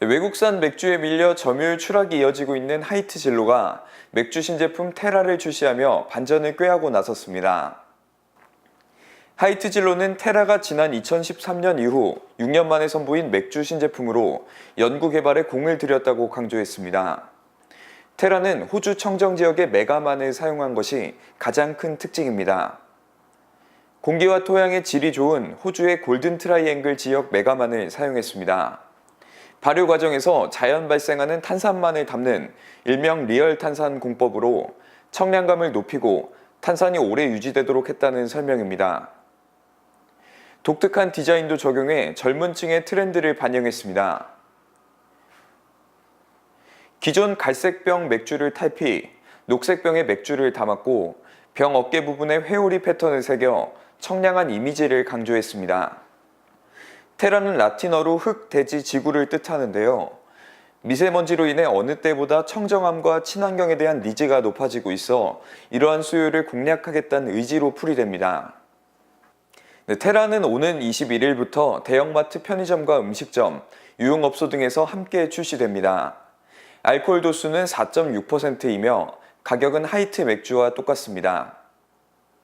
외국산 맥주에 밀려 점유율 추락이 이어지고 있는 하이트 진로가 맥주 신제품 테라를 출시하며 반전을 꾀하고 나섰습니다. 하이트 진로는 테라가 지난 2013년 이후 6년 만에 선보인 맥주 신제품으로 연구 개발에 공을 들였다고 강조했습니다. 테라는 호주 청정 지역의 메가만을 사용한 것이 가장 큰 특징입니다. 공기와 토양의 질이 좋은 호주의 골든 트라이앵글 지역 메가만을 사용했습니다. 발효 과정에서 자연 발생하는 탄산만을 담는 일명 리얼 탄산 공법으로 청량감을 높이고 탄산이 오래 유지되도록 했다는 설명입니다. 독특한 디자인도 적용해 젊은 층의 트렌드를 반영했습니다. 기존 갈색병 맥주를 탈피, 녹색병에 맥주를 담았고 병 어깨 부분에 회오리 패턴을 새겨 청량한 이미지를 강조했습니다. 테라는 라틴어로 흙, 대지, 지구를 뜻하는데요. 미세먼지로 인해 어느 때보다 청정함과 친환경에 대한 니즈가 높아지고 있어 이러한 수요를 공략하겠다는 의지로 풀이됩니다. 네, 테라는 오는 21일부터 대형마트 편의점과 음식점, 유흥업소 등에서 함께 출시됩니다. 알코올 도수는 4.6%이며 가격은 하이트 맥주와 똑같습니다.